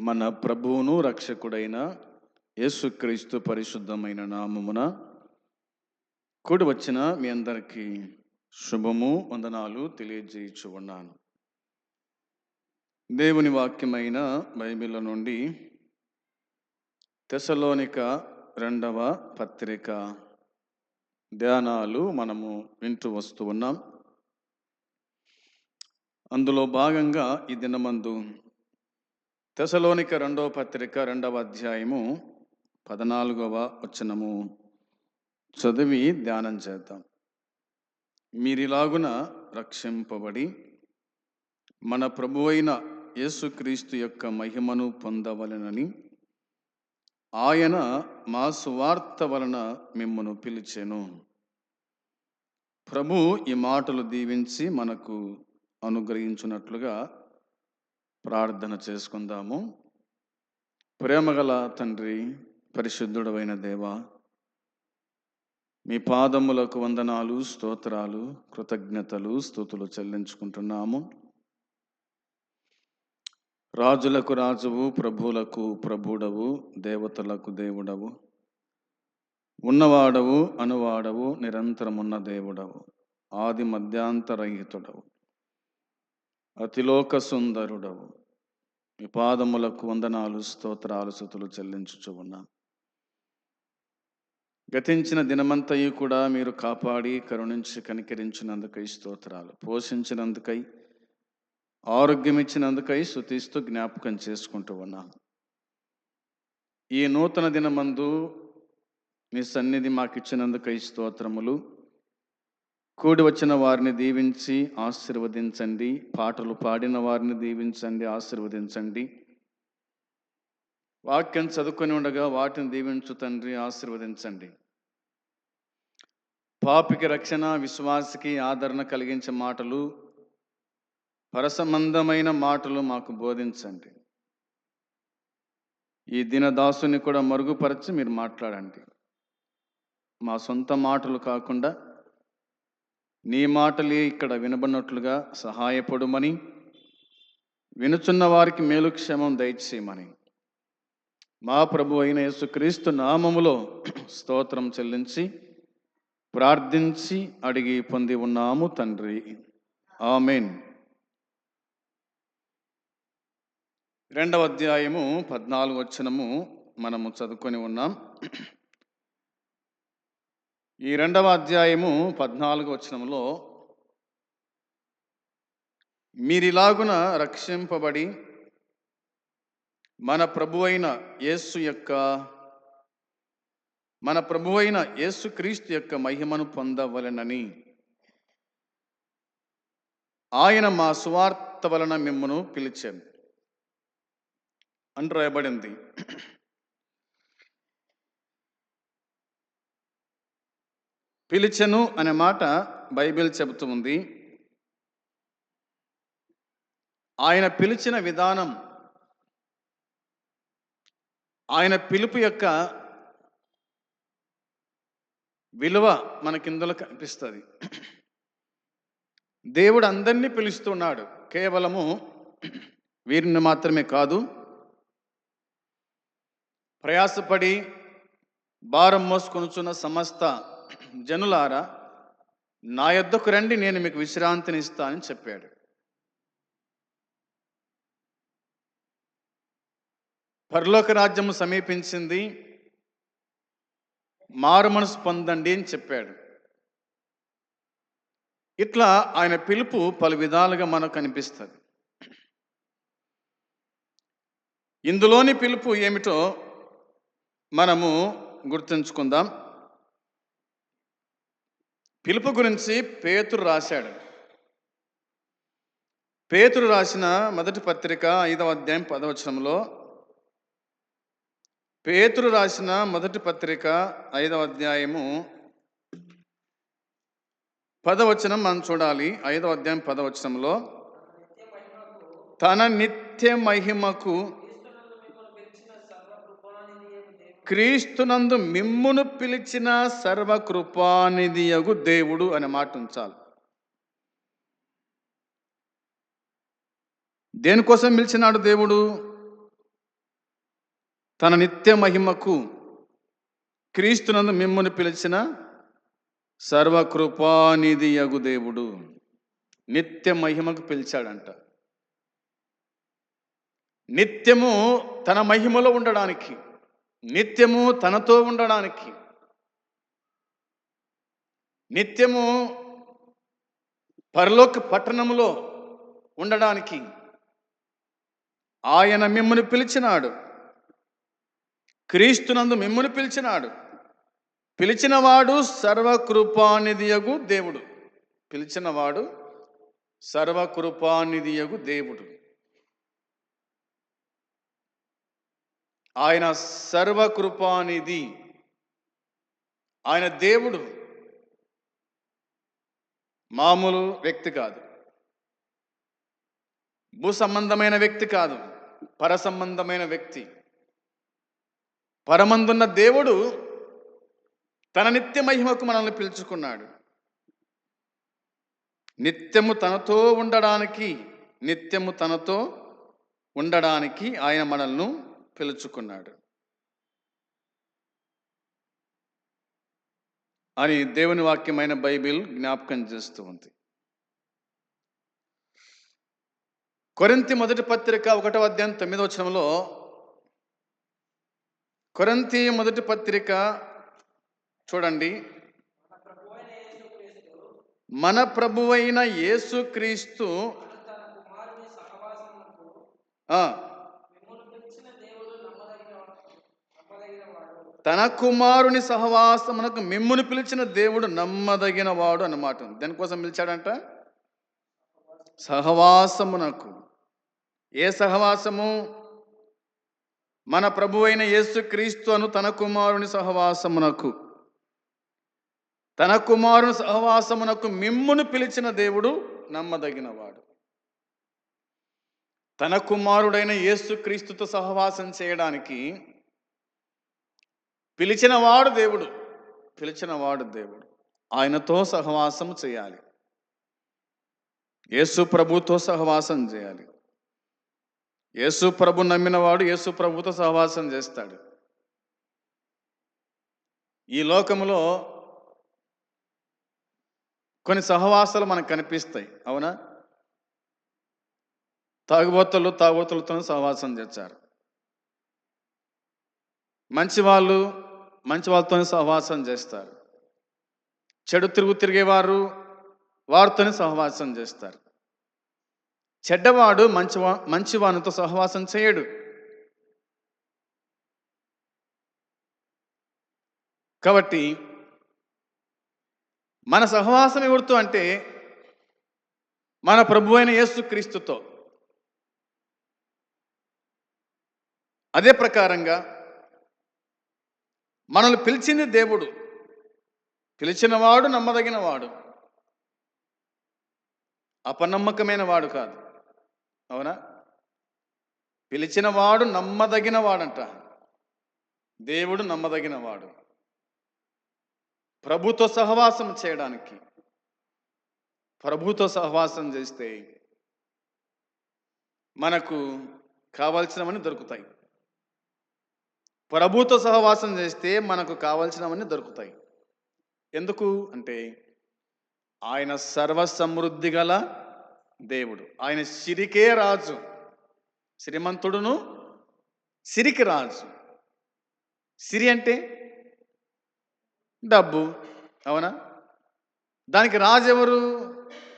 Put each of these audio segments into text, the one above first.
మన ప్రభువును రక్షకుడైన యేసుక్రీస్తు పరిశుద్ధమైన నామమున కూడి వచ్చిన మీ అందరికీ శుభము వందనాలు తెలియజేయచ్చు ఉన్నాను. దేవుని వాక్యమైన బైబిల్ నుండి తెసలోనిక రెండవ పత్రిక ధ్యానాలు మనము వింటూ వస్తూ ఉన్నాం. అందులో భాగంగా ఈ దినమందు తెసలోనిక రెండవ పత్రిక రెండవ అధ్యాయము పద్నాలుగవ వచనము. చదివి ధ్యానం చేద్దాం. మీరిలాగున రక్షింపబడి మన ప్రభువైన యేసుక్రీస్తు యొక్క మహిమను పొందవలెనని ఆయన మా సువార్త వలన మిమ్మను పిలిచెను. ప్రభు ఈ మాటలు దీవించి మనకు అనుగ్రహించున్నట్లుగా ప్రార్థన చేసుకుందాము. ప్రేమగల తండ్రి పరిశుద్ధుడమైన దేవ మీ పాదములకు వందనాలు స్తోత్రాలు కృతజ్ఞతలు స్థుతులు చెల్లించుకుంటున్నాము. రాజులకు రాజువు ప్రభువులకు ప్రభుడవు దేవతలకు దేవుడవు ఉన్నవాడవు అనువాడవు నిరంతరమున్న దేవుడవు ఆది మధ్యాంతరహితుడవు. అతిలోక సుందరుడవు మీ పాదములకు వందనాలు స్తోత్రాలు సుతులు చెల్లించుచు ఉన్నా గతించిన దినమంతయు కూడా మీరు కాపాడి కరుణించి కనికరించినందుకై స్తోత్రాలు. పోషించినందుకై ఆరోగ్యం ఇచ్చినందుకై శుతిస్తూ జ్ఞాపకం చేసుకుంటూ ఉన్నా ఈ నూతన దినమందు మీ సన్నిధి మాకిచ్చినందుకై స్తోత్రములు. కూడి వచ్చిన వారిని దీవించి ఆశీర్వదించండి. పాటలు పాడిన వారిని దీవించండి ఆశీర్వదించండి. వాక్యం చదువుకొని ఉండగా వాటిని దీవించు తండ్రి ఆశీర్వదించండి. పాపికి రక్షణ విశ్వాసికి ఆదరణ కలిగించే మాటలు పరసంబంధమైన మాటలు మాకు బోధించండి. ఈ దినదాసుని కూడా మరుగుపరచి మీరు మాట్లాడండి. మా సొంత మాటలు కాకుండా నీ మాటలే ఇక్కడ వినబడినట్లుగా సహాయపడుమని వినుచున్న వారికి మేలు క్షేమం దయచేయమని. మా ప్రభు అయిన యేసుక్రీస్తు నామములో స్తోత్రం చెల్లించి ప్రార్థించి అడిగి పొంది ఉన్నాము తండ్రి. ఆమెన్. రెండవ అధ్యాయము పద్నాలుగు వచ్చినము మనము చదువుకొని ఉన్నాం. ఈ రెండవ అధ్యాయము పద్నాలుగు వచనంలో మీరిలాగున రక్షింపబడి మన ప్రభు అయిన యేసు యొక్క మన ప్రభు అయిన యేసుక్రీస్తు యొక్క మహిమను పొందవలెనని. ఆయన మా సువార్త వలన మిమ్మను పిలిచాను. అని రాయబడింది. పిలిచెను అనే మాట బైబిల్ చెబుతుంది ఆయన పిలిచిన విధానం ఆయన పిలుపు యొక్క విలువ మనకిందులో కనిపిస్తుంది. దేవుడు అందరినీ పిలుస్తున్నాడు. కేవలము వీరిని మాత్రమే కాదు ప్రయాసపడి భారం మోసుకొనుచున్న సమస్త జనులారా నా యొద్దకు రండి నేను మీకు విశ్రాంతిని ఇస్తానని చెప్పాడు. పరలోక రాజ్యము సమీపించింది మారు మనసు పొందండి అని చెప్పాడు. ఇట్లా ఆయన పిలుపు పలు విధాలుగా మనకు కనిపిస్తుంది ఇందులోని పిలుపు ఏమిటో మనము గుర్తుంచుకుందాం. పిలుపు గురించి పేతురు రాశాడు. పేతురు రాసిన మొదటి పత్రిక ఐదవ అధ్యాయం పదవచనంలో పేతురు రాసిన మొదటి పత్రిక ఐదవ అధ్యాయము పదవచనం మనం చూడాలి. ఐదవ అధ్యాయం పదవచనంలో తన నిత్య మహిమకు క్రీస్తునందు మిమ్మును పిలిచిన సర్వకృపానిధియగు దేవుడు అనే మాట ఉంచాలి. దేనికోసం పిలిచినాడు దేవుడు? తన నిత్య మహిమకు క్రీస్తునందు మిమ్మును పిలిచిన సర్వకృపానిధి యగు దేవుడు. నిత్య మహిమకు పిలిచాడంట. నిత్యము తన మహిమలో ఉండడానికి నిత్యము తనతో ఉండడానికి. నిత్యము పరలోక పట్టణములో ఉండడానికి. ఆయన మిమ్మల్ని పిలిచినాడు. క్రీస్తునందు మిమ్మల్ని పిలిచినాడు. పిలిచినవాడు సర్వకృపానిధియగు దేవుడు. పిలిచినవాడు సర్వకృపానిధియగు దేవుడు. ఆయన సర్వకృపానిధి. ఆయన దేవుడు. మామూలు వ్యక్తి కాదు. భూ సంబంధమైన వ్యక్తి కాదు. పర సంబంధమైన వ్యక్తి. పరమందున్న దేవుడు తన నిత్య మహిమకు మనల్ని పిలుచుకున్నాడు. నిత్యము తనతో ఉండడానికి నిత్యము తనతో ఉండడానికి ఆయన మనల్ని పిలుచుకున్నాడు. అని దేవుని వాక్యమైన బైబిల్ జ్ఞాపకం చేస్తూ ఉంది. కొరింతి మొదటి పత్రిక ఒకటో అధ్యాయం తొమ్మిదో వచనంలో కొరంతి మొదటి పత్రిక చూడండి. మన ప్రభువైన యేసుక్రీస్తు తన కుమారుని సహవాసమునకు మిమ్మును పిలిచిన దేవుడు నమ్మదగిన వాడు అన్నమాట దేనికోసం పిలిచాడంట? సహవాసమునకు. ఏ సహవాసము? మన ప్రభువైన యేసుక్రీస్తు అను తన కుమారుని సహవాసమునకు. తన కుమారుని సహవాసమునకు మిమ్మును పిలిచిన దేవుడు నమ్మదగినవాడు. తన కుమారుడైన యేసుక్రీస్తుతో సహవాసం చేయడానికి పిలిచినవాడు దేవుడు. పిలిచినవాడు దేవుడు. ఆయనతో సహవాసం చేయాలి. యేసు ప్రభుతో సహవాసం చేయాలి. యేసు ప్రభు నమ్మినవాడు యేసు ప్రభుతో సహవాసం చేస్తాడు. ఈ లోకంలో కొన్ని సహవాసాలు మనకు కనిపిస్తాయి. అవునా? తాగుబోతులు తాగుబోతులతో సహవాసం చేస్తారు. మంచి వాళ్ళు మంచి వాళ్ళతోనే సహవాసం చేస్తారు. చెడు తిరుగు తిరిగేవారు వారితోనే సహవాసం చేస్తారు. చెడ్డవాడు మంచివా మంచివానితో సహవాసం చేయడు. కాబట్టి మన సహవాసం ఎవరితో అంటే మన ప్రభు అయిన యేసుక్రీస్తుతో అదే ప్రకారంగా మనల్ని పిలిచింది దేవుడు. పిలిచినవాడు నమ్మదగినవాడు. అపనమ్మకమైన వాడు కాదు. అవునా? పిలిచినవాడు నమ్మదగిన వాడంట దేవుడు నమ్మదగినవాడు. ప్రభుతో సహవాసం చేయడానికి. ప్రభుతో సహవాసం చేస్తే మనకు కావాల్సినవన్నీ దొరుకుతాయి. ప్రభుతో సహవాసం చేస్తే మనకు కావలసినవన్నీ దొరుకుతాయి. ఎందుకు అంటే ఆయన సర్వసమృద్ధి గల దేవుడు. ఆయన సిరికే రాజు. శ్రీమంతుడును సిరికి రాజు. సిరి అంటే డబ్బు అవునా? దానికి రాజు ఎవరు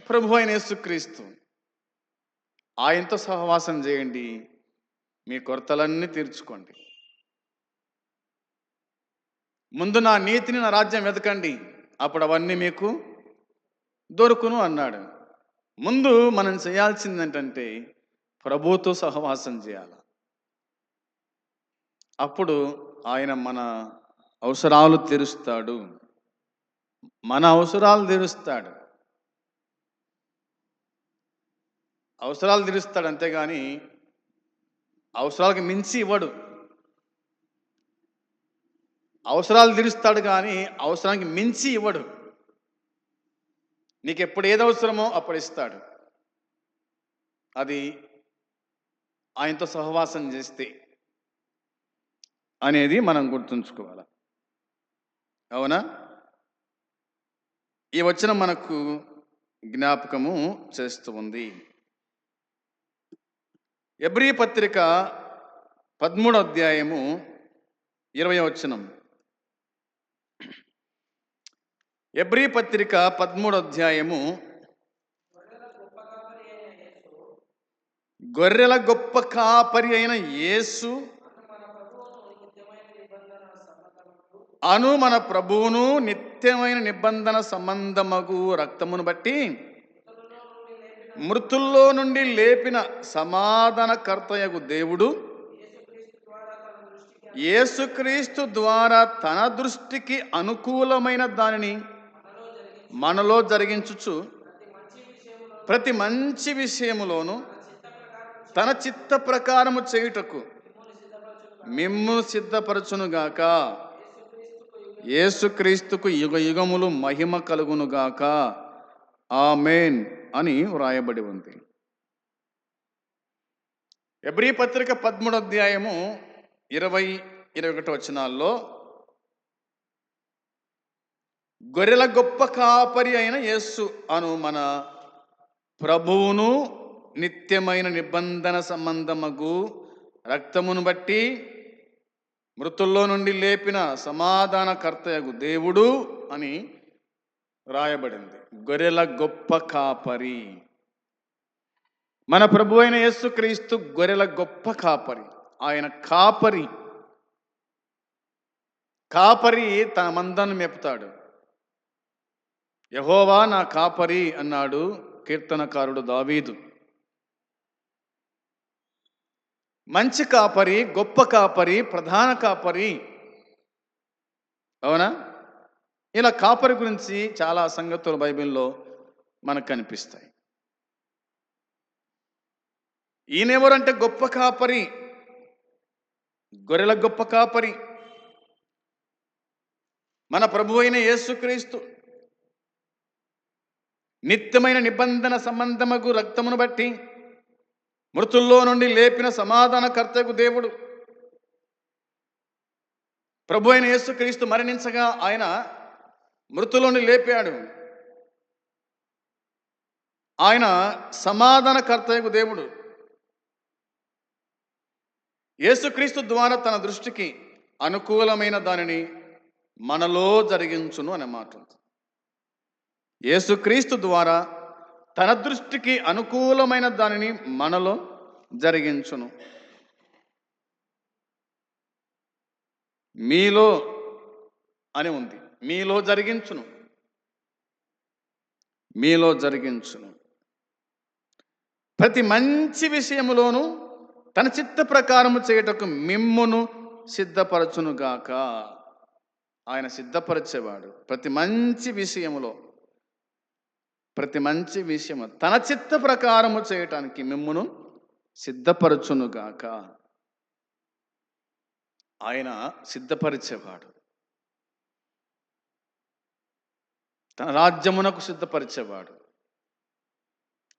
ప్రభు అయిన యేసుక్రీస్తు. ఆయనతో సహవాసం చేయండి. మీ కొరతలన్నీ తీర్చుకోండి. ముందు నా నీతిని నా రాజ్యం వెతకండి అప్పుడు అవన్నీ మీకు దొరుకును అన్నాడు. ముందు మనం చేయాల్సింది ఏంటంటే ప్రభుతో సహవాసం చేయాలి. అప్పుడు ఆయన మన అవసరాలు తీరుస్తాడు. మన అవసరాలు తీరుస్తాడు. అవసరాలు తీరుస్తాడు అంతేగాని అవసరాలకు మించి ఇవ్వడు. అవసరాలు తీరుస్తాడు కానీ అవసరానికి మించి ఇవ్వడు. నీకు ఎప్పుడు ఏది అవసరమో అప్పుడు ఇస్తాడు. అది ఆయనతో సహవాసం చేస్తే అనేది మనం గుర్తుంచుకోవాలి. అవునా? ఈ వచనం మనకు జ్ఞాపకము చేస్తూ ఉంది. ఎబ్రి పత్రిక పదమూడు అధ్యాయము ఇరవై వచనం. ఎబ్రి పత్రిక పదమూడు అధ్యాయము. గొర్రెల గొప్ప కాపరి అయిన యేసు అను మన ప్రభువును నిత్యమైన నిబంధన సంబంధమగు రక్తమును బట్టి మృతుల్లో నుండి లేపిన సమాధానకర్తయగు దేవుడు యేసుక్రీస్తు ద్వారా తన దృష్టికి అనుకూలమైన దానిని మనలో జరిగించుచు ప్రతి మంచి విషయములోను తన చిత్త ప్రకారము చేయుటకు మిమ్ము సిద్ధపరచునుగాక. యేసుక్రీస్తుకు యుగ యుగములు మహిమ కలుగునుగాక. మేన్ అని వ్రాయబడి ఉంది. ఎబ్రి పత్రిక పదమూడు అధ్యాయము ఇరవై ఇరవై ఒకటి వచనాల్లో గొర్రెల గొప్ప కాపరి అయిన యేసు అను మన ప్రభువును నిత్యమైన నిబంధన సంబంధమగు రక్తమును బట్టి మృతుల్లో నుండి లేపిన సమాధానకర్తయగు దేవుడు అని రాయబడింది. గొర్రెల గొప్ప కాపరి. మన ప్రభు అయిన యేసుక్రీస్తు గొర్రెల గొప్ప కాపరి. ఆయన కాపరి. కాపరి తన మందను మెపుతాడు. యహోవా నా కాపరి అన్నాడు కీర్తనకారుడు దావీదు. మంచి కాపరి గొప్ప కాపరి ప్రధాన కాపరి. అవునా? ఇలా కాపరి గురించి చాలా సంగతులు బైబిల్లో మనకు కనిపిస్తాయి. ఈయనెవరంటే గొప్ప కాపరి? గొర్రెల గొప్ప కాపరి. మన ప్రభు అయిన యేసుక్రీస్తు. నిత్యమైన నిబంధన సంబంధముకు రక్తమును బట్టి మృతుల్లో నుండి లేపిన సమాధానకర్తకు దేవుడు ప్రభు అయిన యేసుక్రీస్తు మరణించగా ఆయన మృతులోని లేపాడు ఆయన సమాధానకర్తయకు దేవుడు యేసుక్రీస్తు ద్వారా తన దృష్టికి అనుకూలమైన దానిని మనలో జరిగించును అనే మాట ఉంది. యేసుక్రీస్తు ద్వారా తన దృష్టికి అనుకూలమైన దానిని మనలో జరిగించును. మీలో అని ఉంది. మీలో జరిగించును. మీలో జరిగించును. ప్రతి మంచి విషయములోనూ తన చిత్త ప్రకారము చేయుటకు మిమ్మును సిద్ధపరచునుగాక. ఆయన సిద్ధపరిచేవాడు. ప్రతి మంచి విషయములో ప్రతి మంచి విషయము తన చిత్త ప్రకారము చేయటానికి మిమ్మును సిద్ధపరచునుగాక. ఆయన సిద్ధపరిచేవాడు. తన రాజ్యమునకు సిద్ధపరిచేవాడు.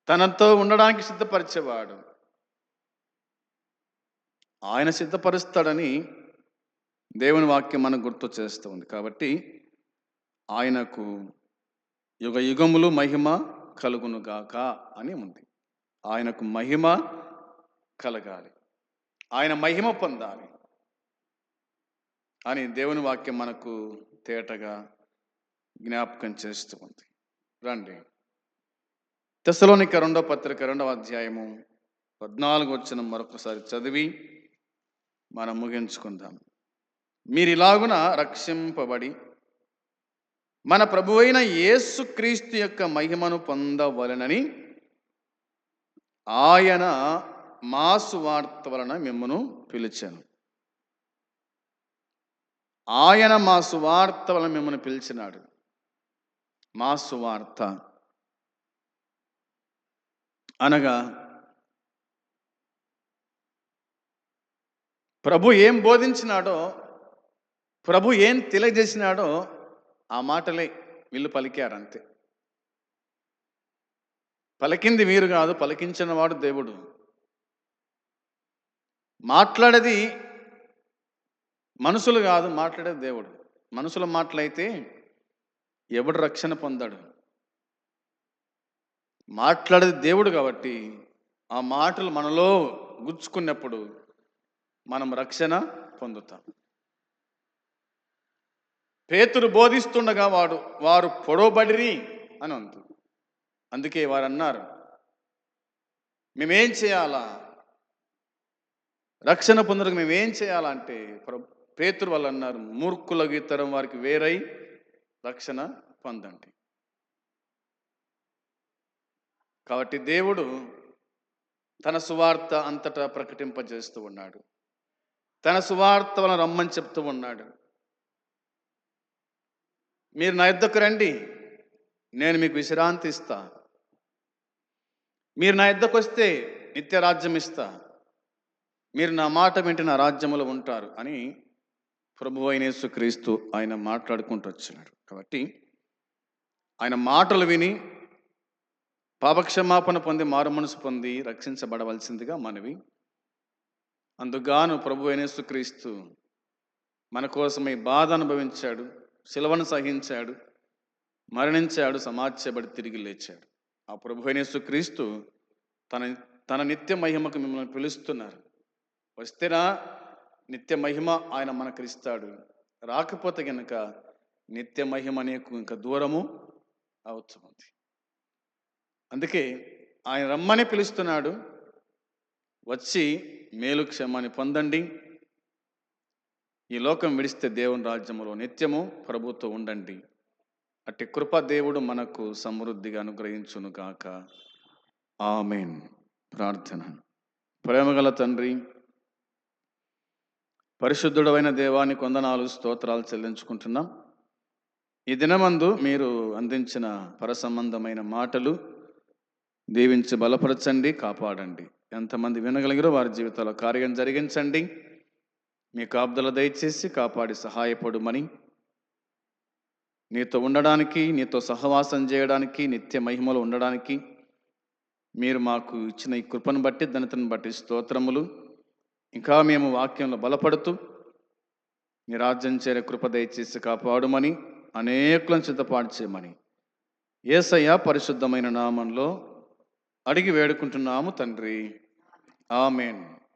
తనతో ఉండడానికి సిద్ధపరిచేవాడు. ఆయన సిద్ధపరుస్తాడని దేవుని వాక్యం మనకు గుర్తు చేస్తుంది కాబట్టి ఆయనకు యుగ యుగములు మహిమ కలుగునుగాక అని ఉంది. ఆయనకు మహిమ కలగాలి. ఆయన మహిమ పొందాలి అని దేవుని వాక్యం మనకు తేటగా జ్ఞాపకం చేస్తూ ఉంది. రండి. తెసలోనిక రెండో పత్రిక రెండవ అధ్యాయము పద్నాలుగు వచ్చిన మరొకసారి చదివి మనం ముగించుకుందాం. మీరు ఇలాగున రక్షింపబడి మన ప్రభువైన యేసుక్రీస్తు యొక్క మహిమను పొందవలనని ఆయన మాసు వార్త వలన మిమ్మను పిలిచాను. ఆయన మా సువార్త వలన మిమ్మల్ని పిలిచినాడు. మా సువార్త అనగా ప్రభు ఏం బోధించినాడో ప్రభు ఏం తెలియజేసినాడో ఆ మాటలే వీళ్ళు పలికారు అంతే పలికింది మీరు కాదు పలికించిన వాడు దేవుడు. మాట్లాడేది మనుషులు కాదు మాట్లాడేది దేవుడు. మనుషుల మాటలైతే ఎవడు రక్షణ పొందాడు? మాట్లాడేది దేవుడు కాబట్టి ఆ మాటలు మనలో గుచ్చుకున్నప్పుడు మనం రక్షణ పొందుతాం. పేతురు బోధిస్తుండగా వాడు వారు పొడవబడిరి అని అంది అందుకే వారు అన్నారు మేమేం చేయాలా? రక్షణ పొందడానికి మేమేం చేయాలంటే ప్ర- పేతురు వాళ్ళు అన్నారు మూర్ఖుల తరం వారికి వేరై రక్షణ పొందండి. కాబట్టి దేవుడు తన సువార్త అంతటా ప్రకటింపజేస్తూ ఉన్నాడు. తన సువార్త వలన రమ్మని చెప్తూ ఉన్నాడు. మీరు నా యుద్ధకు రండి. నేను మీకు విశ్రాంతి ఇస్తా. మీరు నా యుద్ధకు వస్తే నిత్య రాజ్యం ఇస్తా. మీరు నా మాట వింటే నా రాజ్యములో ఉంటారు అని ప్రభు అయిన యేసుక్రీస్తు ఆయన మాట్లాడుకుంటూ వచ్చినాడు. కాబట్టి ఆయన మాటలు విని పాపక్షమాపణ పొంది మారు మనసు పొంది రక్షించబడవలసిందిగా మనవి. అందుగాను ప్రభు అయిన యేసుక్రీస్తు మన కోసం ఈ బాధ అనుభవించాడు. శిలవను సహించాడు మరణించాడు సమాధ్యపడి తిరిగి లేచాడు. ఆ ప్రభు క్రీస్తు యేసుక్రీస్తు తన తన నిత్య మహిమకు మిమ్మల్ని పిలుస్తున్నారు. వస్తేనా నిత్య మహిమ ఆయన మనకు ఇస్తాడు రాకపోతే గనుక నిత్య మహిమ అనేకు ఇంకా దూరము అవుతుంది అందుకే ఆయన రమ్మని పిలుస్తున్నాడు. వచ్చి మేలు క్షమాన్ని పొందండి. ఈ లోకం విడిస్తే దేవుని రాజ్యములో నిత్యము ప్రభుత్వం ఉండండి. అట్టి కృప దేవుడు మనకు సమృద్ధిగా అనుగ్రహించును కాక ఆమెన్. ప్రార్థన. ప్రేమగల తండ్రి పరిశుద్ధుడమైన దేవాన్ని కొందనాలు స్తోత్రాలు చెల్లించుకుంటున్నాం. ఈ దినమందు మీరు అందించిన పరసంబంధమైన మాటలు దీవించి బలపరచండి కాపాడండి. ఎంతమంది వినగలిగారో వారి జీవితాల్లో కార్యం జరిగించండి. మీ కాపుదల దయచేసి కాపాడి సహాయపడుమని. నీతో ఉండడానికి నీతో సహవాసం చేయడానికి నిత్య మహిమలో ఉండడానికి మీరు మాకు ఇచ్చిన ఈ కృపను బట్టి ధనతను బట్టి స్తోత్రములు. ఇంకా మేము వాక్యంలో బలపడుతూ మీ రాజ్యం చేరే కృప దయచేసి కాపాడుమని అనేకులను సిద్ధపాటు చేయమని. ఏసయ్య పరిశుద్ధమైన నామంలో అడిగి వేడుకుంటున్నాము తండ్రి. ఆమెన్.